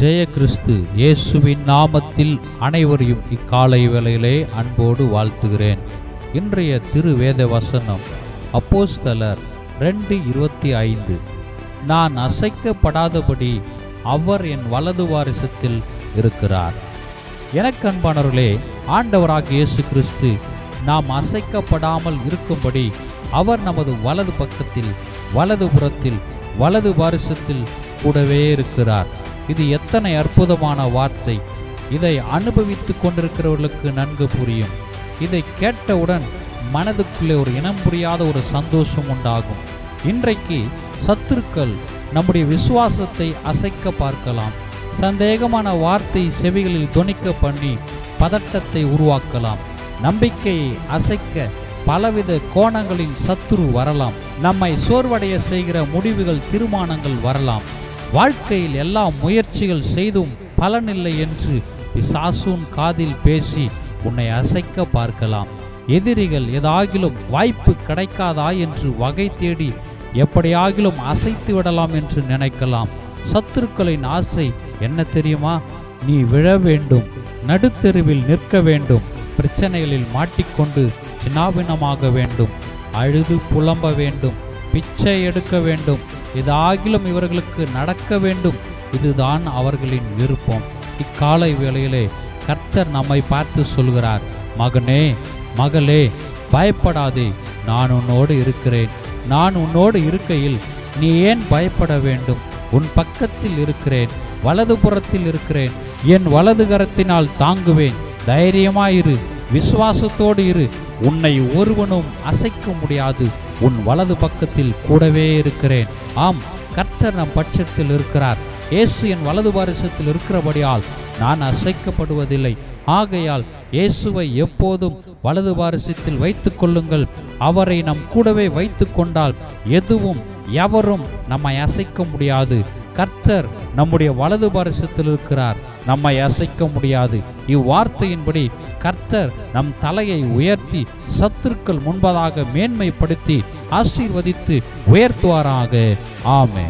ஜெய கிறிஸ்து இயேசுவின் நாமத்தில் அனைவரையும் இக்காலை வேளையிலே அன்போடு வாழ்த்துகிறேன். இன்றைய திருவேத வசனம் அப்போஸ்தலர் ரெண்டு இருபத்தி ஐந்து. நான் அசைக்கப்படாதபடி அவர் என் வலது வாரிசத்தில் இருக்கிறார். எனக்கன்பானவர்களே ஆண்டவராக இயேசு கிறிஸ்து நாம் அசைக்கப்படாமல் இருக்கும்படி அவர் நமது வலது பக்கத்தில் வலது புறத்தில் வலது வாரிசத்தில் கூடவே இருக்கிறார். இது எத்தனை அற்புதமான வார்த்தை. இதை அனுபவித்து கொண்டிருக்கிறவர்களுக்கு நன்கு புரியும். இதை கேட்டவுடன் மனதுக்குள்ளே ஒரு இனம் புரியாத ஒரு சந்தோஷம் உண்டாகும். இன்றைக்கு சத்துருக்கள் நம்முடைய விசுவாசத்தை அசைக்க பார்க்கலாம். சந்தேகமான வார்த்தை செவிகளில் துணிக்க பண்ணி பதட்டத்தை உருவாக்கலாம். நம்பிக்கையை அசைக்க பலவித கோணங்களின் சத்துரு வரலாம். நம்மை சோர்வடைய செய்கிற முடிவுகள் தீர்மானங்கள் வரலாம். வாழ்க்கையில் எல்லா முயற்சிகள் செய்தும் பலனில்லை என்று பிசாசூன் காதில் பேசி உன்னை அசைக்க பார்க்கலாம். எதிரிகள் ஏதாகிலும் வாய்ப்பு கிடைக்காதா என்று வகை தேடி எப்படியாகிலும் அசைத்து விடலாம் என்று நினைக்கலாம். சத்துருக்களின் ஆசை என்ன தெரியுமா? நீ விழ வேண்டும் நடுத்தெருவில் நிற்க வேண்டும் பிரச்சனைகளில் மாட்டிக்கொண்டு சின்னாபினமாக வேண்டும் அழுது புலம்ப வேண்டும் பிச்சை எடுக்க வேண்டும் எதாகிலும் இவர்களுக்கு நடக்க வேண்டும் இதுதான் அவர்களின் விருப்பம். இக்காலை வேளையிலே கர்த்தர் நம்மை பார்த்து சொல்கிறார் மகனே மகளே பயப்படாதே நான் உன்னோடு இருக்கிறேன். நான் உன்னோடு இருக்கையில் நீ ஏன் பயப்பட வேண்டும்? உன் பக்கத்தில் இருக்கிறேன் வலது புறத்தில் இருக்கிறேன். என் வலது கரத்தினால் தாங்குவேன். தைரியமாயிரு. விசுவாசத்தோடு இரு. உன்னை ஒருவனும் அசைக்க முடியாது. உன் வலது பக்கத்தில் கூடவே இருக்கிறேன். ஆம் கர்த்தர் நம் பட்சத்தில் இருக்கிறார். இயேசு என் வலது பாரிசத்தில் இருக்கிறபடியால் நான் அசைக்கப்படுவதில்லை. ஆகையால் இயேசுவை எப்போதும் வலது பாரிசத்தில் வைத்து கொள்ளுங்கள் அவரை நம் கூடவே வைத்து கொண்டால் எதுவும் எவரும் நம்மை அசைக்க முடியாது. கர்த்தர் நம்முடைய வலது பாரிசத்தில் இருக்கிறார். நம்மை அசைக்க முடியாது. இவ்வார்த்தையின்படி கர்த்தர் நம் தலையை உயர்த்தி சத்துருக்கள் முன்பதாக மேன்மைப்படுத்தி ஆசீர்வதித்து உயர்த்துவாராக. ஆமே